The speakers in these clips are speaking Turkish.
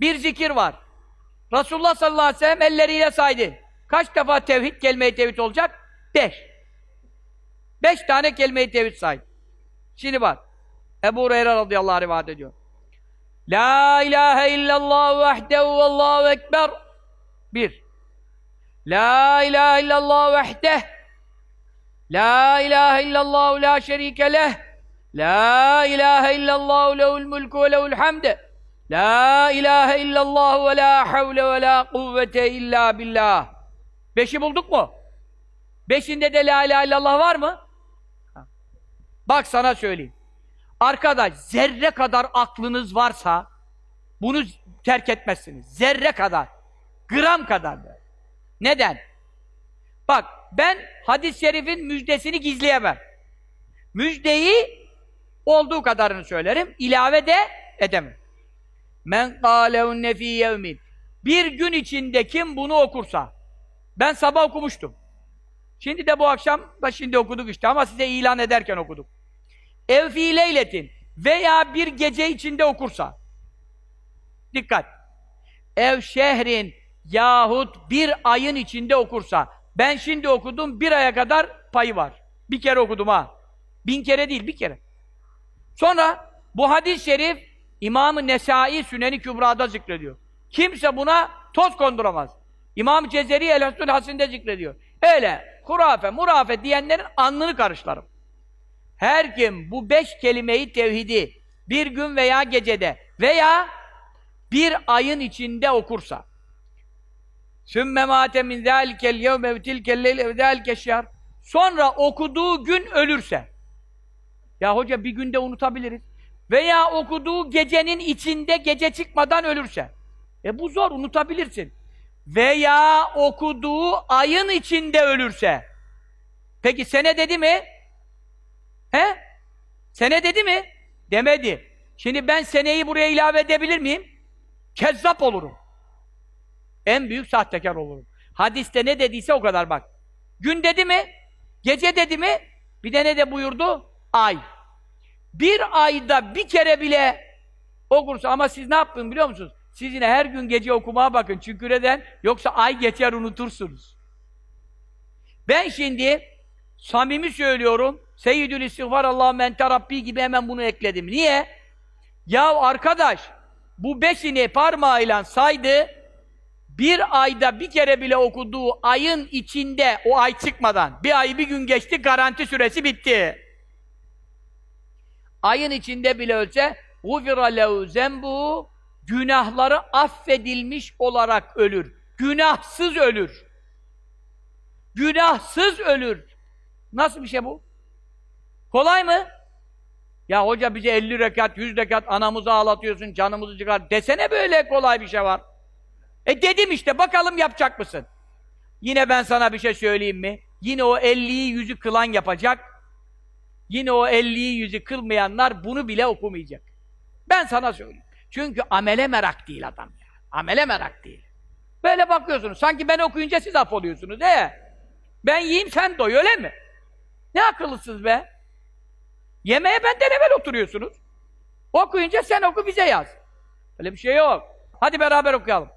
Bir zikir var. Resulullah sallallahu aleyhi ve sellem elleriyle saydı. Kaç defa tevhid, kelime-i tevhid olacak? Beş. Beş tane kelime-i tevhid saydı. Şimdi bak. Ebu Hureyre radıyallahu anh rivayet ediyor. La ilahe illallah vahdehu vallahu ekber. Bir. La ilahe illallah vahdeh. La ilahe illallah la şerike leh. La ilahe illallah lehul mulku ve lehul hamd. La ilahe illallah ve la havle ve la kuvvete illa billah. Beşi bulduk mu? Beşinde de la ilahe illallah var mı? Bak sana söyleyeyim. Arkadaş zerre kadar aklınız varsa bunu terk etmezsiniz. Zerre kadar. Gram kadar da. Neden? Bak ben hadis-i şerifin müjdesini gizleyemem. Müjdeyi olduğu kadarını söylerim. ilave de edemem. Men kâlehunne fî yevmin. Bir gün içinde kim bunu okursa. Ben sabah okumuştum. Şimdi de bu akşam da şimdi okuduk işte ama size ilan ederken okuduk. Ev fî leyletin veya bir gece içinde okursa. Dikkat! Ev şehrin yahut bir ayın içinde okursa. Ben şimdi okudum, bir aya kadar payı var. Bir kere okudum ha. Bin kere değil, bir kere. Sonra bu hadis-i şerif İmam-ı Nesai Süneni Kübra'da zikrediyor. Kimse buna toz konduramaz. İmam Cezeri El Hasin'de zikrediyor. Öyle hurafe, murafe diyenlerin alnını karışlarım. Her kim bu beş kelimeyi tevhidi bir gün veya gecede veya bir ayın içinde okursa sümme mâte min zâlikel yevme ve tilkel zâlike şehr sonra okuduğu gün ölürse ya hoca bir günde unutabiliriz veya okuduğu gecenin içinde gece çıkmadan ölürse e bu zor unutabilirsin veya okuduğu ayın içinde ölürse peki sene dedi mi? He? Sene dedi mi? Demedi. Şimdi ben seneyi buraya ilave edebilir miyim? Kezzap olurum. En büyük sahtekar olurum. Hadiste ne dediyse o kadar bak. Gün dedi mi? Gece dedi mi? Bir de ne de buyurdu? Ay. Bir ayda bir kere bile okursa ama siz ne yapın biliyor musunuz? Siz yine her gün gece okumaya bakın çünkü neden? Yoksa ay geçer unutursunuz. Ben şimdi samimi söylüyorum Seyyidül İstiğfar Allah mente Rabbi gibi hemen bunu ekledim. Niye? Ya arkadaş bu beşini parmağıyla saydı bir ayda bir kere bile okuduğu ayın içinde o ay çıkmadan bir ay bir gün geçti garanti süresi bitti Ayın içinde bile ölse غُفِرَ لَهُ زَنْبُهُ Günahları affedilmiş olarak ölür. Günahsız ölür. Günahsız ölür. Nasıl bir şey bu? Kolay mı? Ya hoca bize 50 rekat, 100 rekat anamızı ağlatıyorsun, canımızı çıkar. Desene böyle kolay bir şey var. E dedim işte, bakalım yapacak mısın? Yine ben sana bir şey söyleyeyim mi? Yine o 50'yi yüzü kılan yapacak. Yine o 50'yi yüzü kılmayanlar bunu bile okumayacak. Ben sana söyleyeyim. Çünkü amele merak değil adam ya. Amele merak değil. Böyle bakıyorsunuz. Sanki ben okuyunca siz afoluyorsunuz. He? Ben yiyeyim sen doy öyle mi? Ne akıllısınız be? Yemeğe benden evvel oturuyorsunuz. Okuyunca sen oku bize yaz. Öyle bir şey yok. Hadi beraber okuyalım.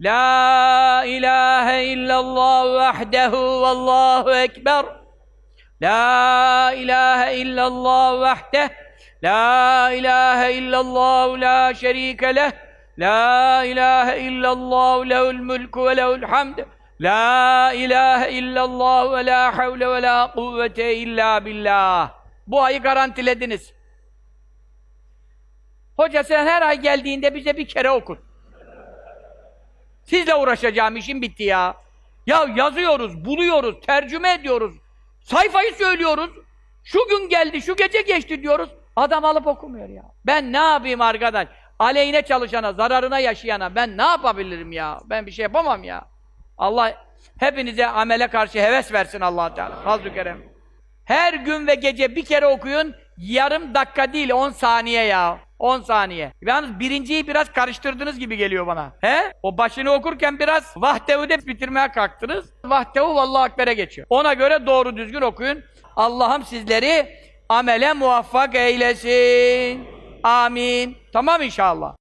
La ilahe illallah vahdehu vallahu ekber. La ilahe illallah vahdeh. La ilahe illallah la şerike leh. La ilahe illallah lehul mulku ve lehul hamd. La ilahe illallah ve la havle ve la kuvvete illa billah. Bu ayı garantilediniz. Hoca sen her ay geldiğinde bize bir kere okut. Sizle uğraşacağım işim bitti ya. Ya yazıyoruz, buluyoruz, tercüme ediyoruz. Sayfayı söylüyoruz. Şu gün geldi, şu gece geçti diyoruz. Adam alıp okumuyor ya. Ben ne yapayım arkadaş? Aleyhine çalışana, zararına yaşayana ben ne yapabilirim ya? Ben bir şey yapamam ya. Allah hepinize amele karşı heves versin allah Teala. Fazl-ı Kerem. Her gün ve gece bir kere okuyun. Yarım dakika değil, 10 saniye ya. 10 saniye. Yalnız birinciyi biraz karıştırdınız gibi geliyor bana. He? O başını okurken biraz vahdevu de bitirmeye kalktınız. Vahdevu vallahu ekber'e geçiyor. Ona göre doğru düzgün okuyun. Allah'ım sizleri amele muvaffak eylesin. Amin. Tamam inşallah.